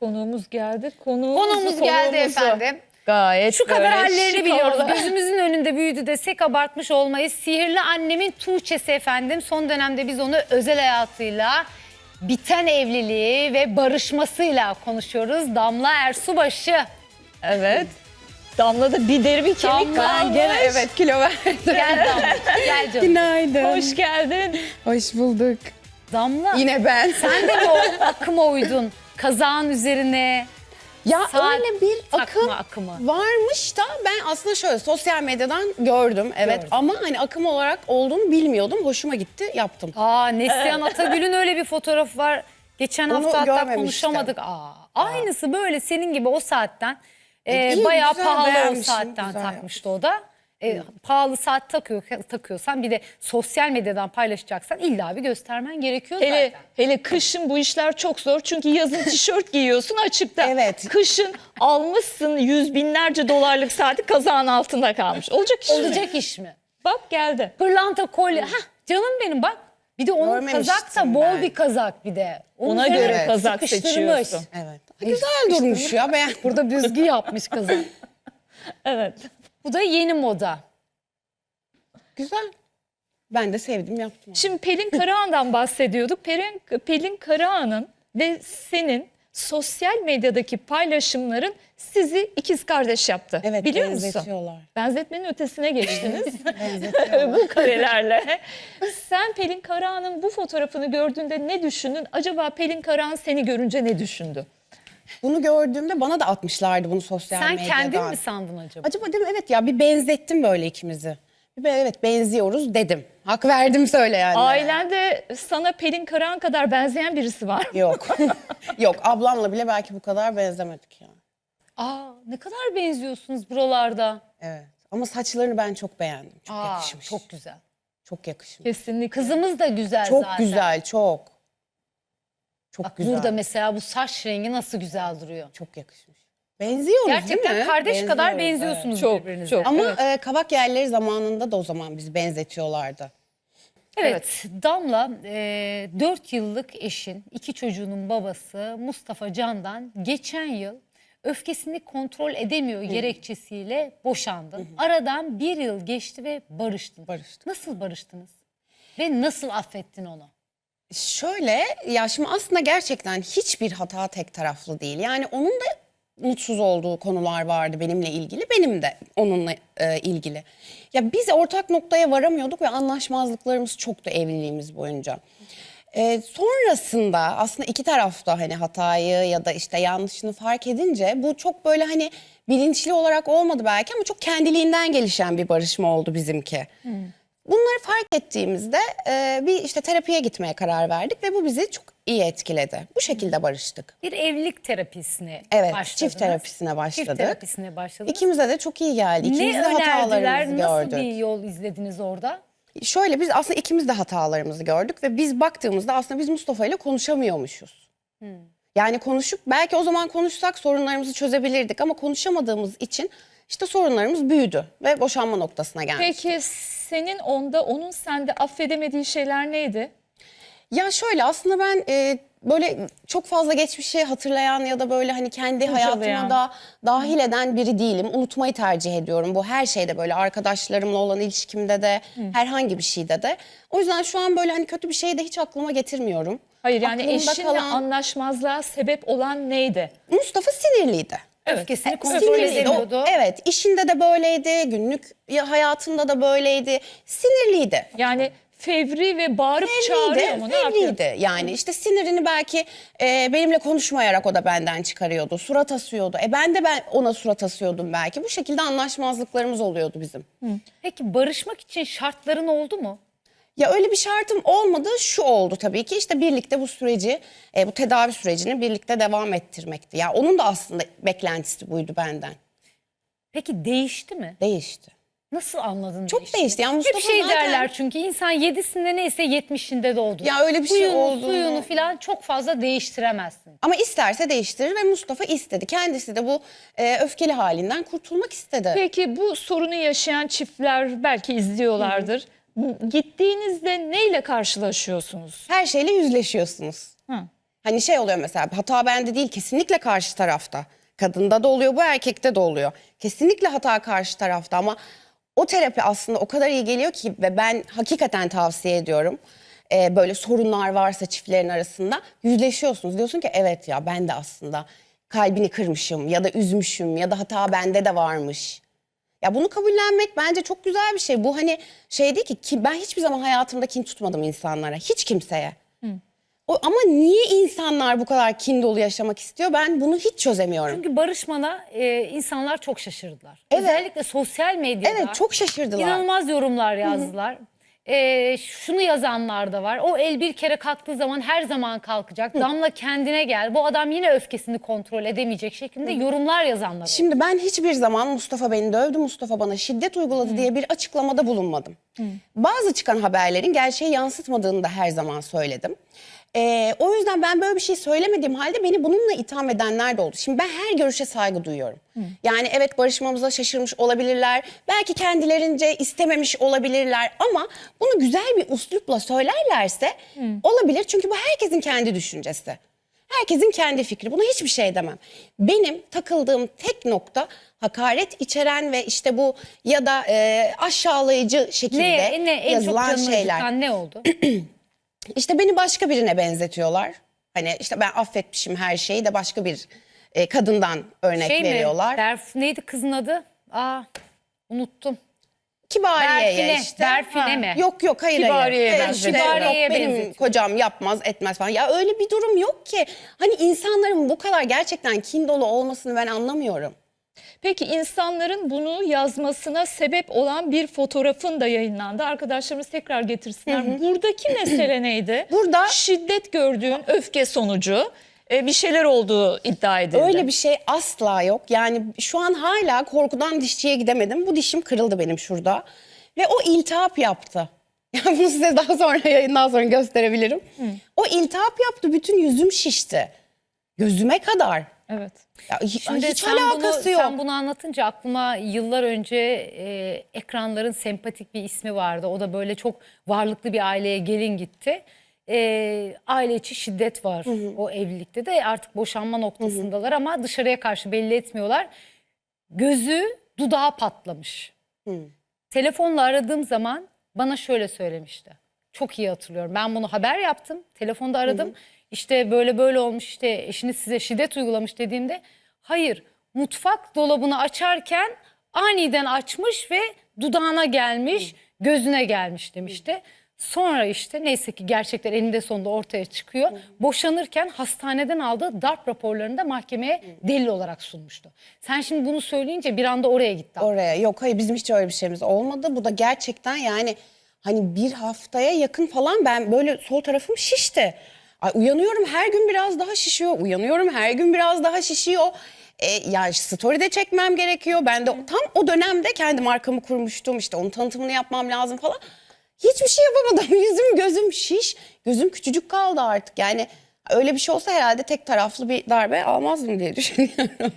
Konuğumuz geldi. Konuğumuz, Konuğumuz geldi konuğumuzu. efendim. Gayet Şu kadar hallerini biliyoruz. Gözümüzün önünde büyüdü desek abartmış olmayız. Sihirli annemin Tuğçe'si efendim. Son dönemde biz onu özel hayatıyla, biten evliliği ve barışmasıyla konuşuyoruz. Damla Ersubaşı. Evet. Damla'da bir deri bir kemik Damla, kalmış. Gene evet kilo verdim. Gel Damla. Gel canım. Günaydın. Hoş geldin. Hoş bulduk. Damla. Yine ben. Sen de mi o akıma uydun? Kazağın üzerine Ya saat öyle bir akım takma akımı. varmış da ben aslında şöyle sosyal medyadan gördüm. Evet Gördüm. ama hani akım olarak olduğunu bilmiyordum. Hoşuma gitti yaptım. Aa Neslihan Atagül'ün öyle bir fotoğrafı var. Geçen Onu hafta hatta görmemiştim. konuşamadık. Aa, aynısı böyle senin gibi o saatten. e, E, iyi, bayağı güzel, pahalı o beğenmişim, saatten güzel takmıştı o da. E, pahalı saat takıyor, takıyorsan bir de sosyal medyadan paylaşacaksan illa bir göstermen gerekiyor Hele, zaten. hele kışın bu işler çok zor. Çünkü yazın tişört giyiyorsun açıkta. Evet. Kışın almışsın yüz binlerce dolarlık saati kazağın altında kalmış. Olacak iş mi? Olacak iş mi? Bak geldi. Pırlanta kolye. Hah canım benim bak. Bir de onun kazak da bol ben. bir kazak bir de. Onun Ona göre kazak sıkıştırmış. seçiyorsun. Evet. Güzel durmuş ya beğendim. Burada büzgü yapmış kazak. Evet. Bu da yeni moda. Güzel. Ben de sevdim yaptım. Şimdi Pelin Karahan'dan bahsediyorduk. Pelin, Pelin Karahan'ın ve senin sosyal medyadaki paylaşımların sizi ikiz kardeş yaptı. Evet Biliyor musun? benzetiyorlar. Benzetmenin ötesine geçtiniz. Benzetiyorlar. bu karelerle. Sen Pelin Karahan'ın bu fotoğrafını gördüğünde ne düşündün? Acaba Pelin Karahan seni görünce ne düşündü? Bunu gördüğümde bana da atmışlardı bunu sosyal Sen medyadan. kendin mi sandın acaba? Acaba dedim evet ya bir benzettim böyle ikimizi. Bir ben- evet benziyoruz dedim. Hak verdim söyleyenlere. Ailende sana Pelin Karahan kadar benzeyen birisi var. Yok. Yok ablamla bile belki bu kadar benzemedik ya. Aa ne kadar benziyorsunuz buralarda. Evet. Ama saçlarını ben çok beğendim. Çok Aa, yakışmış. Çok, Çok güzel. yakışmış. Kesinlikle. Kızımız da güzel Çok zaten. güzel, çok. Çok Bak güzel. burada mesela bu saç rengi nasıl güzel duruyor. çok yakışmış. Benziyoruz değil Gerçekten mi? kardeş kadar benziyorsunuz Çok, birbirinize. çok. Ama Evet. e, kavak yerleri zamanında da o zaman bizi benzetiyorlardı. Evet, Damla e, 4 yıllık eşin, iki çocuğunun babası Mustafa Can'dan geçen yıl öfkesini kontrol edemiyor gerekçesiyle boşandın. Aradan bir yıl geçti ve barıştın. Barıştık. Nasıl barıştınız? Ve nasıl affettin onu? Şöyle ya şimdi aslında gerçekten hiçbir hata tek taraflı değil. Yani onun da mutsuz olduğu konular vardı benimle ilgili. Benim de onunla e, ilgili. Ya biz ortak noktaya varamıyorduk ve anlaşmazlıklarımız çoktu evliliğimiz boyunca. E, sonrasında aslında iki tarafta hani hatayı ya da işte yanlışını fark edince bu çok böyle hani bilinçli olarak olmadı belki ama çok kendiliğinden gelişen bir barışma oldu bizimki. Bunları fark ettiğimizde e, bir işte terapiye gitmeye karar verdik ve bu bizi çok iyi etkiledi. Bu şekilde barıştık. Bir evlilik terapisine Evet, başladınız. çift terapisine başladık. Çift terapisine başladınız. İkimize de çok iyi geldi. İkimiz ne de hatalarımızı önerdiler? Nasıl gördük. bir yol izlediniz orada? Şöyle biz aslında ikimiz de hatalarımızı gördük ve biz baktığımızda aslında biz Mustafa ile konuşamıyormuşuz. Hmm. Yani konuşup belki o zaman konuşsak sorunlarımızı çözebilirdik ama konuşamadığımız için işte sorunlarımız büyüdü ve boşanma noktasına geldik. Peki senin onda, onun sende affedemediği şeyler neydi? Ya şöyle aslında ben e, böyle çok fazla geçmişi hatırlayan ya da böyle hani kendi Kurcalayan. hayatıma da dahil eden biri değilim. Unutmayı tercih ediyorum. Bu her şeyde böyle arkadaşlarımla olan ilişkimde de herhangi bir şeyde de. O yüzden şu an böyle hani kötü bir şeyi de hiç aklıma getirmiyorum. Hayır yani Aklımda eşinle kalan- anlaşmazlığa sebep olan neydi? Mustafa sinirliydi. Öfkesini kontrol Sinirliydi. Edemiyordu. evet işinde de böyleydi, günlük ya- hayatında da böyleydi. Sinirliydi. Yani fevri ve bağırıp çağırıyor mu? Ne yapıyor? Fevriydi. Yani işte sinirini belki e, benimle konuşmayarak o da benden çıkarıyordu. Surat asıyordu. E ben de ben ona surat asıyordum belki. Bu şekilde anlaşmazlıklarımız oluyordu bizim. Peki barışmak için şartların oldu mu? Ya öyle bir şartım olmadı. Şu oldu tabii ki işte birlikte bu süreci, e, bu tedavi sürecini birlikte devam ettirmekti. Ya onun da aslında beklentisi buydu benden. Peki değişti mi? Değişti. Nasıl anladın Çok değiştiğini? değişti. Yani Hep Mustafa şey zaten- derler çünkü insan yedisinde neyse yetmişinde doğdu. Ya öyle bir şey Huyunu, olduğunu- suyunu falan çok fazla değiştiremezsin. Ama isterse değiştirir ve Mustafa istedi. Kendisi de bu e, öfkeli halinden kurtulmak istedi. Peki bu sorunu yaşayan çiftler belki izliyorlardır. Gittiğinizde neyle karşılaşıyorsunuz? Her şeyle yüzleşiyorsunuz. Hı. Hani şey oluyor mesela hata bende değil kesinlikle karşı tarafta. Kadında da oluyor bu erkekte de oluyor. Kesinlikle hata karşı tarafta ama o terapi aslında o kadar iyi geliyor ki ve ben hakikaten tavsiye ediyorum. Ee, böyle sorunlar varsa çiftlerin arasında yüzleşiyorsunuz. Diyorsun ki evet ya ben de aslında kalbini kırmışım ya da üzmüşüm ya da hata bende de varmış. Ya bunu kabullenmek bence çok güzel bir şey. Bu hani şey değil ki, ki ben hiçbir zaman hayatımda kin tutmadım insanlara. Hiç kimseye. O, ama niye insanlar bu kadar kin dolu yaşamak istiyor? Ben bunu hiç çözemiyorum. Çünkü barışmana e, insanlar çok şaşırdılar. Evet. Özellikle sosyal medyada. Evet çok şaşırdılar. İnanılmaz yorumlar yazdılar. Ee, şunu yazanlar da var. O el bir kere kalktığı zaman her zaman kalkacak. Damla kendine gel. Bu adam yine öfkesini kontrol edemeyecek şeklinde yorumlar yazanlar. var. Şimdi ben hiçbir zaman Mustafa beni dövdü, Mustafa bana şiddet uyguladı diye bir açıklamada bulunmadım. Bazı çıkan haberlerin gerçeği yansıtmadığını da her zaman söyledim. Ee, o yüzden ben böyle bir şey söylemediğim halde beni bununla itham edenler de oldu. Şimdi ben her görüşe saygı duyuyorum. Yani evet barışmamıza şaşırmış olabilirler. Belki kendilerince istememiş olabilirler ama bunu güzel bir üslupla söylerlerse olabilir. Çünkü bu herkesin kendi düşüncesi. Herkesin kendi fikri. Buna hiçbir şey demem. Benim takıldığım tek nokta hakaret içeren ve işte bu ya da e, aşağılayıcı şekilde ne, ne en çok yazılan canını şeyler. ne oldu? İşte beni başka birine benzetiyorlar. Hani işte ben affetmişim her şeyi de başka bir e, kadından örnek şey veriyorlar. mi? Berf, neydi kızın adı? Aa unuttum. Kibariye'ye Berfine, işte. Berfine mi? Yok yok hayır Kibariye'ye hayır. benzetiyor. yok, Kibariye'ye benim benzetiyor. kocam yapmaz etmez falan. Ya öyle bir durum yok ki. Hani insanların bu kadar gerçekten kin dolu olmasını ben anlamıyorum. Peki insanların bunu yazmasına sebep olan bir fotoğrafın da yayınlandı. Arkadaşlarımız tekrar getirsinler. Buradaki mesele neydi? Burada- şiddet gördüğün öfke sonucu e, bir şeyler olduğu iddia edildi. Öyle bir şey asla yok. Yani şu an hala korkudan dişçiye gidemedim. Bu dişim kırıldı benim şurada. Ve o iltihap yaptı. Yani bunu size daha sonra yayından sonra gösterebilirim. O iltihap yaptı. Bütün yüzüm şişti. Gözüme kadar. Evet. Ya Şimdi hiç sen alakası bunu, yok. Sen bunu anlatınca aklıma yıllar önce e, ekranların sempatik bir ismi vardı. O da böyle çok varlıklı bir aileye gelin gitti. E, aile içi şiddet var o evlilikte de artık boşanma noktasındalar ama dışarıya karşı belli etmiyorlar. Gözü dudağı patlamış. Telefonla aradığım zaman bana şöyle söylemişti. Çok iyi hatırlıyorum. Ben bunu haber yaptım. Telefonda aradım. İşte böyle böyle olmuş işte eşiniz size şiddet uygulamış dediğimde hayır mutfak dolabını açarken aniden açmış ve dudağına gelmiş, gözüne gelmiş demişti. Sonra işte neyse ki gerçekler eninde sonunda ortaya çıkıyor. Boşanırken hastaneden aldığı darp raporlarını da mahkemeye delil olarak sunmuştu. Sen şimdi bunu söyleyince bir anda oraya gitti. Oraya yok hayır bizim hiç öyle bir şeyimiz olmadı. Bu da gerçekten yani hani bir haftaya yakın falan ben böyle sol tarafım şişti. Ay, uyanıyorum her gün biraz daha şişiyor. Uyanıyorum her gün biraz daha şişiyor. E, ya story de çekmem gerekiyor. Ben de tam o dönemde kendi markamı kurmuştum. İşte onun tanıtımını yapmam lazım falan. Hiçbir şey yapamadım. Yüzüm gözüm şiş. Gözüm küçücük kaldı artık. Yani öyle bir şey olsa herhalde tek taraflı bir darbe almazdım diye düşünüyorum.